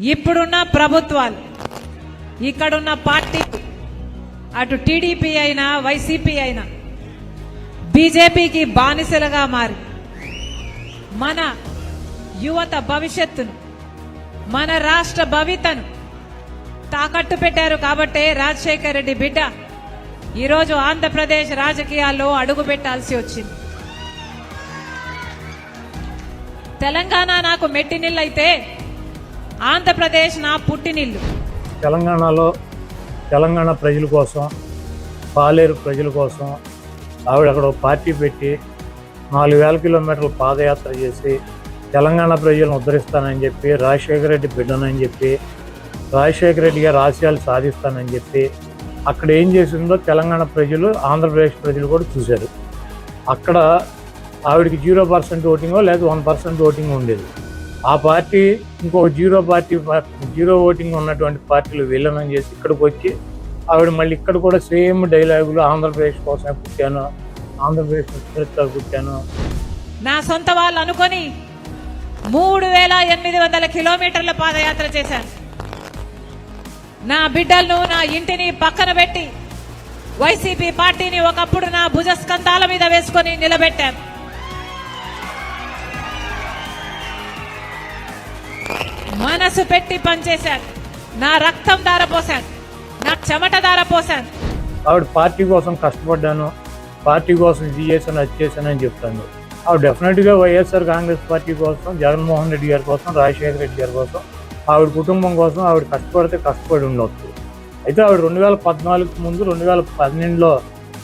ఇప్పుడున్న ప్రభుత్వాలు ఇక్కడున్న పార్టీ అటు టీడీపీ అయినా వైసీపీ అయినా బీజేపీకి బానిసలుగా మారి మన యువత భవిష్యత్తును మన రాష్ట్ర భవితను తాకట్టు పెట్టారు కాబట్టే రాజశేఖర్ రెడ్డి బిడ్డ ఈరోజు ఆంధ్రప్రదేశ్ రాజకీయాల్లో అడుగు పెట్టాల్సి వచ్చింది. తెలంగాణ నాకు మెట్టినిల్లైతే ఆంధ్రప్రదేశ్ నా పుట్టినిల్లు తెలంగాణలో తెలంగాణ ప్రజల కోసం పాలేరు ప్రజల కోసం ఆవిడ అక్కడ పార్టీ పెట్టి నాలుగు వేల కిలోమీటర్లు పాదయాత్ర చేసి తెలంగాణ ప్రజలను ఉద్ధరిస్తానని చెప్పి రాజశేఖర రెడ్డి బిడ్డనని చెప్పి రాజశేఖర రెడ్డి గారు ఆశయాలు సాధిస్తానని చెప్పి అక్కడ ఏం చేసిందో తెలంగాణ ప్రజలు ఆంధ్రప్రదేశ్ ప్రజలు కూడా చూశారు. అక్కడ ఆవిడకి జీరో పర్సెంట్ ఓటింగో లేదా వన్ పర్సెంట్ ఓటింగ్ ఉండేది. ఆ పార్టీ ఇంకో జీరో పార్టీ జీరో ఓటింగ్ ఉన్నటువంటి పార్టీలు విలీనం చేసి ఇక్కడికి వచ్చి ఆవిడ మళ్ళీ ఇక్కడ కూడా సేమ్ డైలాగులు ఆంధ్రప్రదేశ్ కోసమే పుట్టాను ఆంధ్రప్రదేశ్ చరిత్ర పుట్టాను. నా సొంత వాళ్ళు అనుకొని మూడు వేల ఎనిమిది వందల కిలోమీటర్ల పాదయాత్ర చేశాను నా బిడ్డలను నా ఇంటిని పక్కన పెట్టి వైసీపీ పార్టీని ఒకప్పుడు నా భుజస్కంధాల మీద వేసుకొని నిలబెట్టాను మనసు పెట్టి పనిచేశాను. నా రక్తం దారపోశాను నా చెమట దారపోశాను ఆవిడ పార్టీ కోసం కష్టపడ్డాను. పార్టీ కోసం ఇది చేశాను అది చేశాను అని చెప్తాను. ఆవిడ డెఫినెట్గా వైఎస్ఆర్ కాంగ్రెస్ పార్టీ కోసం జగన్మోహన్ రెడ్డి గారి కోసం రాజశేఖర రెడ్డి గారి కోసం ఆవిడ కుటుంబం కోసం ఆవిడ కష్టపడితే కష్టపడి ఉండవచ్చు అయితే ఆవిడ రెండు వేల పద్నాలుగు ముందు రెండు వేల పన్నెండులో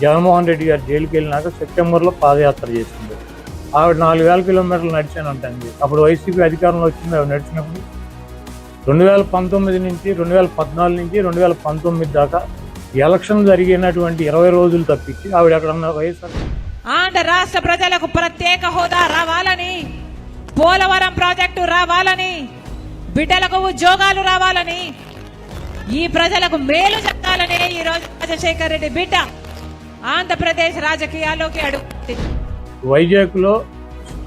జగన్మోహన్ రెడ్డి గారు జైలుకి వెళ్ళినాక సెప్టెంబర్లో పాదయాత్ర చేసింది. ఆవిడ నాలుగు వేల కిలోమీటర్లు నడిచానంటండి అప్పుడు వైసీపీ అధికారంలో వచ్చింది ఆవిడ నడిచినప్పుడు రెండు వేల పంతొమ్మిది నుంచి రెండు వేల పద్నాలుగు నుంచి రెండు వేల పంతొమ్మిది దాకా ఎలక్షన్ జరిగినటువంటి ఇరవై రోజులు తప్పించి ఆవిడ ఎక్కడన్నా వైఎస్ఆర్ ఆంధ్ర రాష్ట్ర ప్రజలకు ప్రత్యేక హోదా రావాలని పోలవరం ప్రాజెక్టు రావాలని బిడ్డలకు ఉద్యోగాలు రావాలని ఈ ప్రజలకు మేలు జరగాలని ఈ రోజు రాజశేఖర్ రెడ్డి బిడ్డ ఆంధ్రప్రదేశ్ రాజకీయాల్లోకి అడుగుతుంది వైజాగ్లో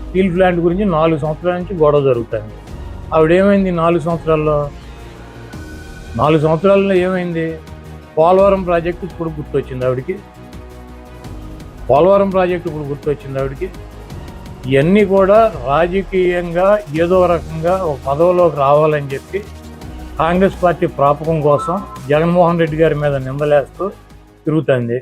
స్టీల్ ప్లాంట్ గురించి నాలుగు సంవత్సరాల నుంచి గొడవ జరుగుతుంది. ఆవిడ ఏమైంది నాలుగు సంవత్సరాల్లో? నాలుగు సంవత్సరాల్లో ఏమైంది? పోలవరం ప్రాజెక్టు ఇప్పుడు గుర్తొచ్చింది ఆవిడికి. పోలవరం ప్రాజెక్టు ఇప్పుడు గుర్తొచ్చింది ఆవిడికి. ఇవన్నీ కూడా రాజకీయంగా ఏదో రకంగా ఒక పదవిలోకి రావాలని చెప్పి కాంగ్రెస్ పార్టీ ప్రాపకం కోసం జగన్మోహన్ రెడ్డి గారి మీద నిందలేస్తూ తిరుగుతుంది.